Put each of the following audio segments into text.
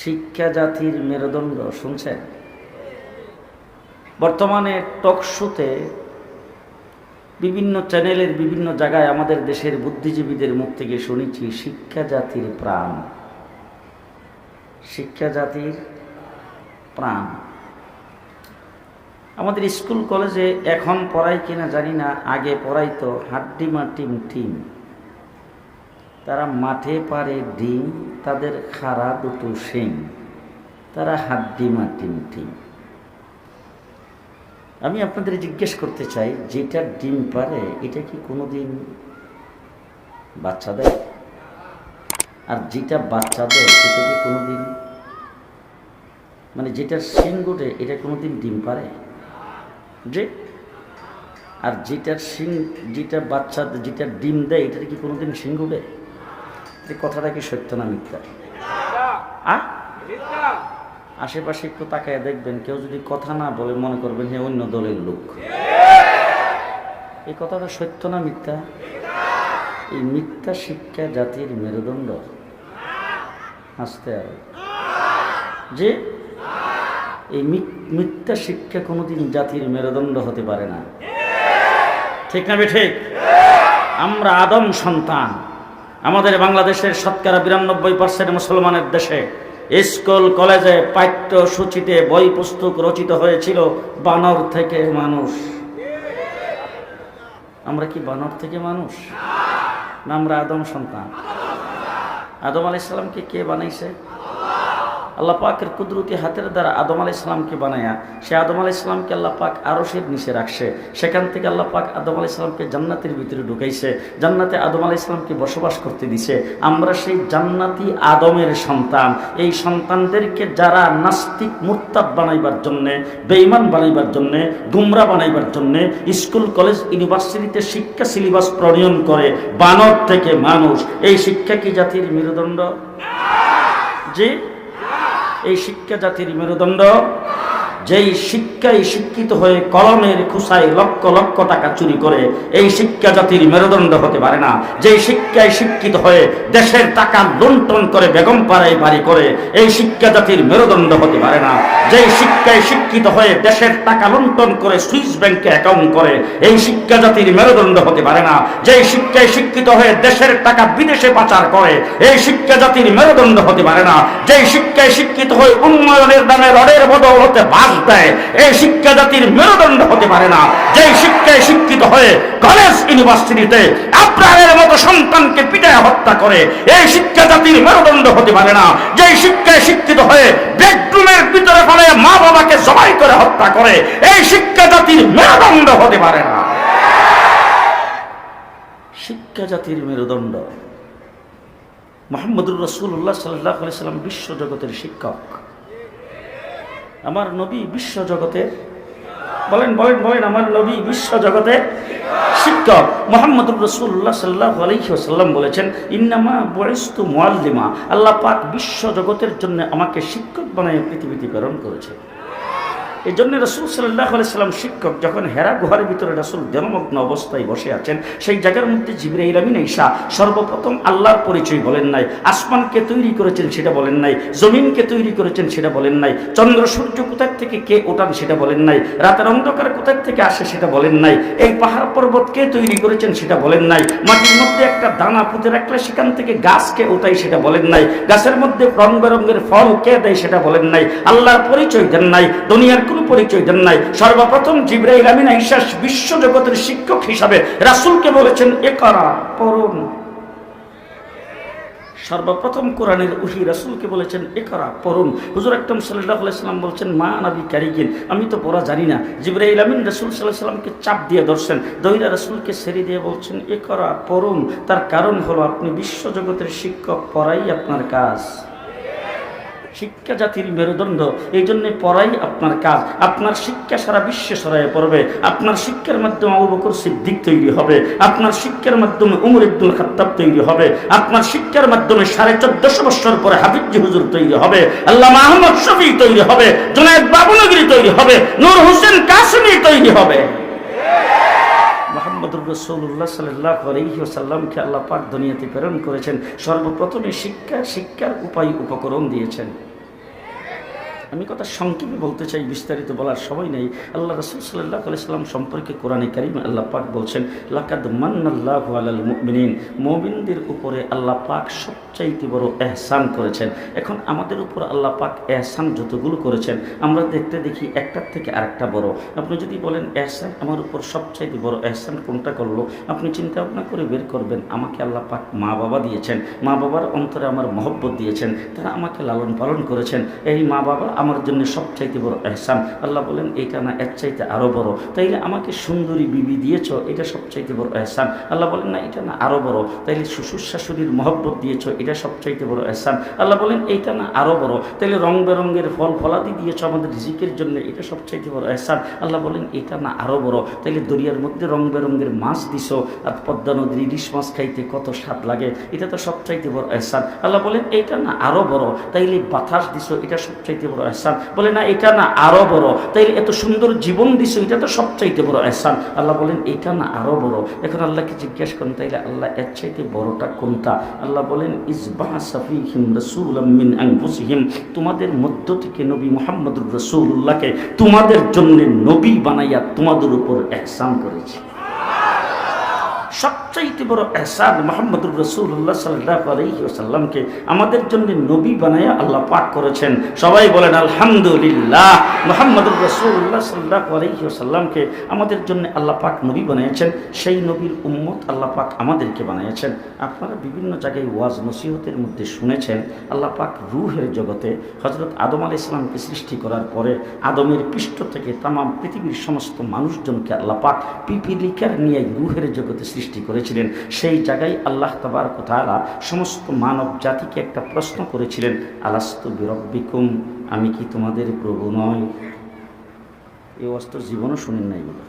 শিক্ষা জাতির মেরুদণ্ড, শুনছেন? বর্তমানে টকশোতে বিভিন্ন চ্যানেলের বিভিন্ন জায়গায় আমাদের দেশের বুদ্ধিজীবীদের মুখ থেকে শুনেছি শিক্ষা জাতির প্রাণ। শিক্ষা জাতির প্রাণ। আমাদের স্কুল কলেজে এখন পড়াই কিনা জানি না, আগে পড়াইতো হাড্ডিমা টিম টিম তারা মাঠে পারে ডিম, তাদের খাড়া দুটো শিং, তারা হাড্ডিমা টিম টিম আমি আপনাদের জিজ্ঞেস করতে চাই, যেটা ডিম পারে, এটা কি কোনোদিন বাচ্চা দেয় আর যেটা বাচ্চা দেয় এটা কি কোনোদিন? মানে যেটা শিং গোটে এটা কোনোদিন ডিম পারে? যে, আর যেটার শিং, যেটা বাচ্চা, যেটা ডিম দেয়, এটা কি কোনোদিন শিং উঠে এই কথাটা কি সত্য না মিথ্যা? আশেপাশে একটু তাকায় দেখবেন কেউ যদি কথা না বলে মনে করবেন হে অন্য দলের লোক। এই কথাটা সত্য না মিথ্যা? এই মিথ্যা শিক্ষা জাতির মেরুদণ্ড। হাসতে আর যে এই মিথ্যা শিক্ষা কোনোদিন জাতির মেরুদণ্ড হতে পারে না। ঠিক না বে ঠিক? আমরা আদম সন্তান। আমাদের বাংলাদেশের শতকরা বিরানব্বই পার্সেন্ট মুসলমানের দেশে স্কুল, কলেজে পাঠ্যসূচিতে বই পুস্তক রচিত হয়েছিল বানর থেকে মানুষ। আমরা কি বানর থেকে মানুষ? না, আমরা আদম সন্তান। আদম আলাইসালামকে সালামকে কে বানাইছে? আল্লাহ পাকের কুদরতি হাতের দ্বারা আদম আলাহ ইসলামকে বানায়া, সে আদম আলাহ ইসলামকে আল্লাহ পাক আরশের নিচে রাখছে। সেখান থেকে আল্লাহ পাক আদম আলাহ ইসলামকে জান্নাতের ভিতরে ঢুকাইছে। জান্নাতে আদম আলাহ ইসলামকে বসবাস করতে দিছে। আমরা সেই জান্নাতি আদমের সন্তান। এই সন্তানদেরকে যারা নাস্তিক, মুরতাদ বানাইবার জন্যে, বেঈমান বানাইবার জন্যে গুমরা বানাইবার জন্যে, স্কুল, কলেজ, ইউনিভার্সিটিতে শিক্ষা সিলেবাস প্রণয়ন করে, বানর থেকে মানুষ। এই শিক্ষা কি জাতির মেরুদণ্ড? জি? এই শিক্ষা জাতির মেরুদণ্ড যেই শিক্ষায় শিক্ষিত হয়ে কলমের খুসায় লক্ষ লক্ষ টাকা চুরি করে, এই শিক্ষা জাতির মেরুদণ্ড হতে পারে না। যেই শিক্ষায় শিক্ষিত হয়ে দেশের টাকা লুণ্ঠন করে, বেগম পাড়ায় বাড়ি করে, এই শিক্ষা জাতির মেরুদণ্ড হতে পারে না। যেই শিক্ষায় শিক্ষিত হয়ে দেশের টাকা লুণ্ঠন করে, সুইস ব্যাংকে অ্যাকাউন্ট করে, এই শিক্ষা জাতির মেরুদণ্ড হতে পারে না। যেই শিক্ষায় শিক্ষিত হয়ে দেশের টাকা বিদেশে পাচার করে, এই শিক্ষা জাতির মেরুদণ্ড হতে পারে না। যেই শিক্ষায় শিক্ষিত হয়ে উন্নয়নের নামে রডের বদল হতে বাস দেয় এই শিক্ষা জাতির মেরুদণ্ড হতে পারে না। যেই শিক্ষায় শিক্ষিত হয়ে কলেজ ইউনিভার্সিটিতে আপনারের মতো সন্তানকে পিটায় হত্যা করে, এই শিক্ষা জাতির মেরুদণ্ড হতে পারে না। যেই শিক্ষায় শিক্ষিত হয়ে বেডরুমের ভিতরে ফলে মা বাবাকে জবাই করে হত্যা করে, এই শিক্ষা জাতির মেরুদণ্ড হতে পারে না। শিক্ষা জাতির মেরুদণ্ড। মোহাম্মদুর রসুল্লাহ সাল্লাহ সাল্লাম বিশ্ব জগতের শিক্ষক। আমার নবী বিশ্ব জগতে বলেন বলেন বলেন, আমার নবী বিশ্ব জগতের শিক্ষক মোহাম্মদুর রসুল্লাহ সাল্লাহ আলহিহাসাল্লাম বলেছেন, ইন্নামা বয়স্তু মোয়াল্লিমা আল্লাহ পাক বিশ্ব জগতের জন্য আমাকে শিক্ষক বানায় পৃথিবীতে প্রেরণ করেছে। এই জন্য রসুল সাল্লাহ সাল্লাম শিক্ষক যখন হেরা গুহার ভিতরে রসুল জনমগ্ন অবস্থায় বসে আছেন, সেই জায়গার মধ্যে জিবরাইল আমিন ঈশা সর্বপ্রথম আল্লাহর পরিচয় বলেন নাই, আসমানকে তৈরি করেছেন সেটা বলেন নাই, জমিনকে তৈরি করেছেন সেটা বলেন নাই, চন্দ্র সূর্য কোথার থেকে কে ওঠান সেটা বলেন নাই, রাতের অন্ধকার কোথার থেকে আসে সেটা বলেন নাই, এই পাহাড় পর্বত কে তৈরি করেছেন সেটা বলেন নাই, মাটির মধ্যে একটা দানা পুঁতে রাখলে সেখান থেকে গাছকে ওঠাই সেটা বলেন নাই, গাছের মধ্যে রং বেরঙ্গের ফল কে দেয় সেটা বলেন নাই, আল্লাহর পরিচয় দেন নাই, দুনিয়ার কোনো পরিচয় দেন নাই। সর্বপ্রথম জিব্রাইল আমিন ঈশা বিশ্ব জগতের শিক্ষক হিসাবে রাসূলকে বলেছেন, এ করা? পড়ুন। সর্বপ্রথম কোরআনের উহি রাসূলকে বলেছেন, এ করা? পড়ুন। হুজুর আলাইহি সাল্লাম বলছেন, মা নবী কারিগিন। আমি তো পড়া জানি না। জিব্রাইল আমিন রাসূল আলাইহি সাল্লামকে চাপ দিয়ে ধরছেন। দইরা রাসূলকে ছেড়ে দিয়ে বলছেন, এ করা? পড়ুন। তার কারণ হলো আপনি বিশ্ব জগতের শিক্ষক, পড়াই আপনার কাজ। শিক্ষা জাতির মেরুদণ্ড, এই জন্য পড়াই আপনার কাজ। আপনার শিক্ষা সারা বিশ্বে সরাইয়ে পড়বে। আপনার শিক্ষার মাধ্যমে আবু বকর সিদ্দিক তৈরি হবে। আপনার শিক্ষার মাধ্যমে উমর ইবদুল খাত্তাব তৈরি হবে। আপনার শিক্ষার মাধ্যমে সাড়ে চোদ্দশো বছর পরে হাবিবজি হুজুর তৈরি হবে। আল্লাহ আহমদ শফি তৈরি হবে। জুনায়দ বাবুনগরী তৈরি হবে। নূর হোসেন কাসমি তৈরি হবে। মোহাম্মদুর রসুল্লাহ সাল্লাহ আলহিউসাল্লামকে আল্লাহ পাক দুনিয়াতে প্রেরণ করেছেন। সর্বপ্রথমে শিক্ষা, শিক্ষার উপায় উপকরণ দিয়েছেন। আমি কথা সংক্ষেপে বলতে চাই, বিস্তারিত বলার সময় নেই। আল্লাহ রসুল সাল্লাহ আলাইসাল্লাম সম্পর্কে কোরআনে কারিম আল্লাহ পাক বলছেন, লাকাদ মান্নাল্লাহ আলাল মুমিনিন, মুমিনদের উপরে আল্লাহ পাক সবচাইতে বড় এহসান করেছেন। এখন আমাদের উপর আল্লাহ পাক এহসান যতগুলো করেছেন, আমরা দেখতে দেখি একটার থেকে আরেকটা বড়। আপনি যদি বলেন, এহসান আমার উপর সবচাইতে বড় এহসান কোনটা করল? আপনি চিন্তা ভাবনা করে বের করবেন, আমাকে আল্লাহ পাক মা বাবা দিয়েছেন। মা বাবার অন্তরে আমার মহব্বত দিয়েছেন, তারা আমাকে লালন পালন করেছেন। এই মা বাবা আমার জন্য সবচাইতে বড় এহসান। আল্লাহ বলেন এইটা না এর চাইতে আরও বড়। তাইলে আমাকে সুন্দরী বিবি দিয়েছ, এটা সবচাইতে বড় এহসান। আল্লাহ বলেন, না, এটা না আরও বড়। তাইলে শ্বশুর শাশুড়ির মহব্বত দিয়েছ, এটা সবচাইতে বড় এহসান। আল্লাহ বলেন এইটা না আরও বড়। তাইলে রং বেরঙ্গের ফল ফলাদি দিয়েছ আমাদের রিজিকের জন্য, এটা সবচাইতে বড় এহসান। আল্লাহ বলেন এটা না আরও বড়। তাইলে দরিয়ার মধ্যে রং বেরঙ্গের মাছ দিছ, আর পদ্মা নদীর ইলিশ মাছ খাইতে কত স্বাদ লাগে, এটা তো সবচাইতে বড় এহসান। আল্লাহ বলেন এইটা না আরও বড়। তাইলে বাতাস দিছ, এটা সবচাইতে বড় এহসান। বলে, না, এটা না আরও বড়। তাইলে এত সুন্দর জীবন দিছ, এটা তো সবচাইতে বড় এহসান। আল্লাহ বলেন, এটা না আরও বড়। এখন আল্লাহকে জিজ্ঞেস করেন, তাইলে আল্লাহ এর চাইতে বড়টা কোনটা? আল্লাহ বলেন ইসবাহ সাফিহিম রসুল আনফুসিহিম। তোমাদের মধ্য থেকে নবী মোহাম্মদুর রসুল্লাহকে তোমাদের জন্য নবী বানাইয়া তোমাদের উপর এহসান করেছে। সবচাইতে বড় এহসান মোহাম্মদুর রসুল্লাহ সাল্লাহ আলহিসাল্লামকে আমাদের জন্য নবী বানাইয়া আল্লাহ পাক করেছেন। সবাই বলেন, আলহামদুলিল্লাহ। মোহাম্মদুর রসুল্লাহ সাল্লাহ আলহিসাল্লামকে আমাদের জন্য আল্লাহ পাক নবী বানিয়েছেন। সেই নবীর উম্মত আল্লাহ পাক আমাদেরকে বানিয়েছেন। আপনারা বিভিন্ন জায়গায় ওয়াজ নসিহতের মধ্যে শুনেছেন, আল্লাহ পাক রুহের জগতে হজরত আদম আল ইসলামকে সৃষ্টি করার পরে আদমের পৃষ্ঠ থেকে তাম পৃথিবীর সমস্ত মানুষজনকে আল্লাহ পাক পিপিলিকার নিয়ে রুহের জগতে সৃষ্টি করেছিলেন। সেই জায়গায় আল্লাহ তাবার তাআলা সমস্ত মানব জাতিকে একটা প্রশ্ন করেছিলেন, আলাস্তু বিরব্বিকুম? আমি কি তোমাদের প্রভু নয় এই অস্ত্র জীবনও শুনেন নাই বলে।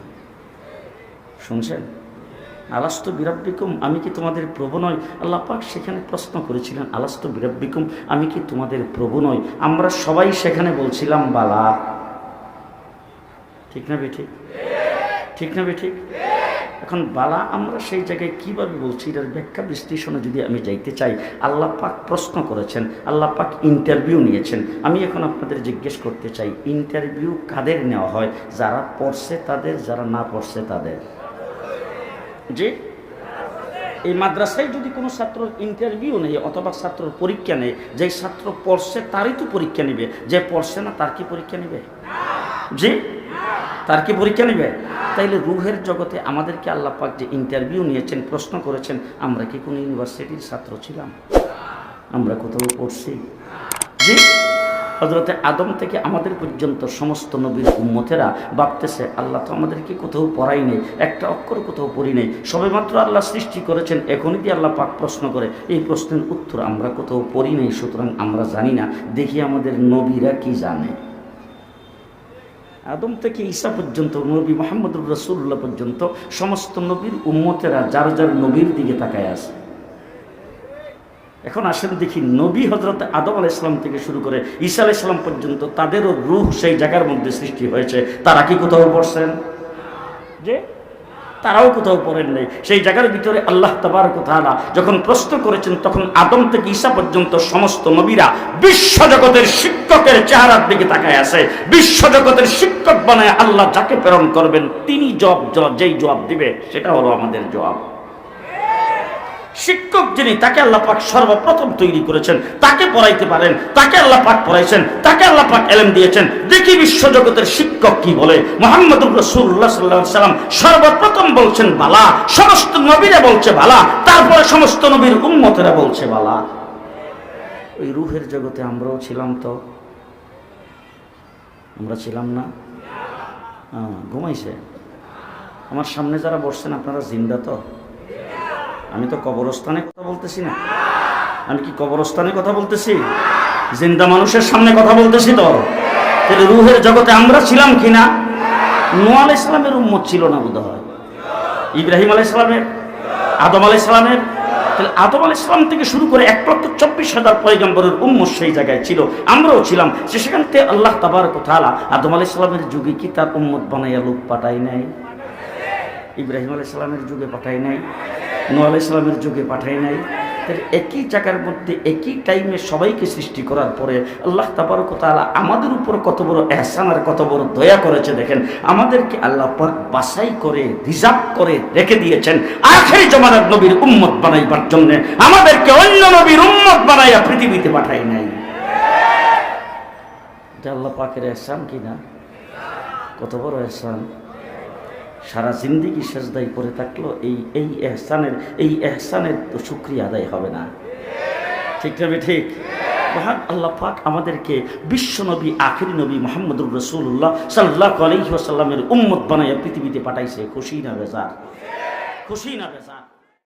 শুনছেন? আলাস্ত বিরাব্বিকুম? আমি কি তোমাদের প্রভু নয় আল্লাহ পাক সেখানে প্রশ্ন করেছিলেন, আলাস্ত বিরাব্বিকুম? আমি কি তোমাদের প্রভু নয় আমরা সবাই সেখানে বলছিলাম, বালা। ঠিক না বেঠিক ঠিক? না বেঠিক এখন বালা, আমরা সেই জায়গায় কীভাবে বলছি? এটার ব্যাখ্যা বিশ্লেষণে যদি আমি যাইতে চাই, আল্লাহ পাক প্রশ্ন করেছেন, আল্লাহ পাক ইন্টারভিউ নিয়েছেন। আমি এখন আপনাদের জিজ্ঞেস করতে চাই ইন্টারভিউ কাদের নেওয়া হয়? যারা পড়ছে তাদের, যারা না পড়ছে তাদের? যে এই মাদ্রাসায় যদি কোনো ছাত্র ইন্টারভিউ নেই অথবা ছাত্র পরীক্ষা নেই যে ছাত্র পড়ছে তারই তো পরীক্ষা নেবে, যে পড়ছে না তার কি পরীক্ষা নেবে? জি? তার কি পরীক্ষা নেবে? তাইলে রুহের জগতে আমাদেরকে আল্লাহ পাক যে ইন্টারভিউ নিয়েছেন, প্রশ্ন করেছেন, আমরা কি কোনো ইউনিভার্সিটির ছাত্র ছিলাম? আমরা কোথাও পড়ছি? জি হজরতে আদম থেকে আমাদের পর্যন্ত সমস্ত নবীর উম্মতেরা ভাবতেছে, আল্লাহ তো আমাদেরকে কোথাও পড়াই নেই, একটা অক্ষর কোথাও পড়ি নেই। সবেমাত্র আল্লাহ সৃষ্টি করেছেন, এখনই দিয়ে আল্লাহ পাক প্রশ্ন করে, এই প্রশ্নের উত্তর আমরা কোথাও পড়ি নেই, সুতরাং আমরা জানি না, দেখি আমাদের নবীরা কি জানে। আদম থেকে ঈসা পর্যন্ত, নবী মোহাম্মদুর রসুল্লাহ পর্যন্ত, সমস্ত নবীর উম্মতেরা যার যার নবীর দিকে তাকায় আছে। এখন আসেন দেখি নবী হজরত আদম আলাহ ইসলাম থেকে শুরু করে ঈসা আলাহ ইসলাম পর্যন্ত তাদেরও রুহ সেই জায়গার মধ্যে সৃষ্টি হয়েছে। তারা কি কোথাও পড়ছেন? যে তারাও কোথাও পড়েন নাই। সেই জায়গার ভিতরে আল্লাহ তাবার কোথালা যখন প্রশ্ন করেছেন, তখন আদম থেকে ঈশা পর্যন্ত সমস্ত নবীরা বিশ্বজগতের শিক্ষকের চেহারার দিকে তাকায় আছে। বিশ্বজগতের শিক্ষক বানায় আল্লাহ যাকে প্রেরণ করবেন, তিনি জব যেই জবাব দিবে, সেটা হলো আমাদের জবাব। শিক্ষক যিনি, তাকে আল্লাহ পাক সর্বপ্রথম তৈরি করেছেন। তাকে পড়াইতে পারেন, তাকে আল্লাহ পাক পড়াইছেন, তাকে আল্লাহ পাক এলেম দিয়েছেন। দেখি বিশ্বজগতের শিক্ষক কি বলে। মোহাম্মদুর রসুল্লাহ সাল্লাহ সাল্লাম সর্বপ্রথম বলছেন বালা, সমস্ত নবীরা বলছে বালা, তারপরে সমস্ত নবীর উম্মতেরা বলছে বালা। ওই রুহের জগতে আমরাও ছিলাম তো। আমরা ছিলাম না? ঘুমাইছে। আমার সামনে যারা বসছেন, আপনারা জিন্দা তো? আমি তো কবরস্থানে কথা বলতেছি না। আমি কি কবরস্থানে কথা বলতেছি? জিন্দা মানুষের সামনে কথা বলতেছি তো। তাহলে রুহের জগতে আমরা ছিলাম কিনা নোয়া আল ইসলামের উম্মত ছিল না বোধ হয় ইব্রাহিম আলাই ইসলামের আদম আলাই ইসলামের তাহলে আদম আল ইসলাম থেকে শুরু করে এক লক্ষ চব্বিশ হাজার পয়গম্বরের উম্মত সেই জায়গায় ছিল। আমরাও ছিলাম। যে সেখান থেকে আল্লাহ তাবার কথা আলা আদম আল ইসলামের যুগে কি তার উম্মত বানাইয়া লোক পাঠায় নাই? ইব্রাহিম আলাই ইসলামের যুগে পাঠায় নাই। নু আলাই ইসলামের যুগে পাঠায় নাই। কায়নাতের একই জায়গার মধ্যে, একই টাইমে সবাইকে সৃষ্টি করার পরে আল্লাহ তাবারক তাআলা আমাদের উপর কত বড় এহসান আর কত বড় দয়া করেছে দেখেন। আমাদেরকে আল্লাহ পাক বাছাই করে রিজার্ভ করে রেখে দিয়েছেন আখেরি জমানার নবীর উম্মত বানাইবার জন্য। আমাদেরকে অন্য নবীর উম্মত বানাইয়া পৃথিবীতে পাঠাই নাই। আল্লাহ পাকের এহসান কিনা? কত বড় এহসান? সারা জিন্দিগি সেজদাই করে থাকল, এই এই এহসানের এই এহসানের তো শুক্রিয়া আদায় হবে না। ঠিক তবে ঠিক মহান আল্লাহ পাক আমাদেরকে বিশ্ব নবী, আখিরি নবী মোহাম্মদুর রসুল্লাহ সাল্লাহ আলহিহাসাল্লামের উম্মত বানাইয়া পৃথিবীতে পাঠাইছে। খুশি না বেজার? খুশি না বেজার?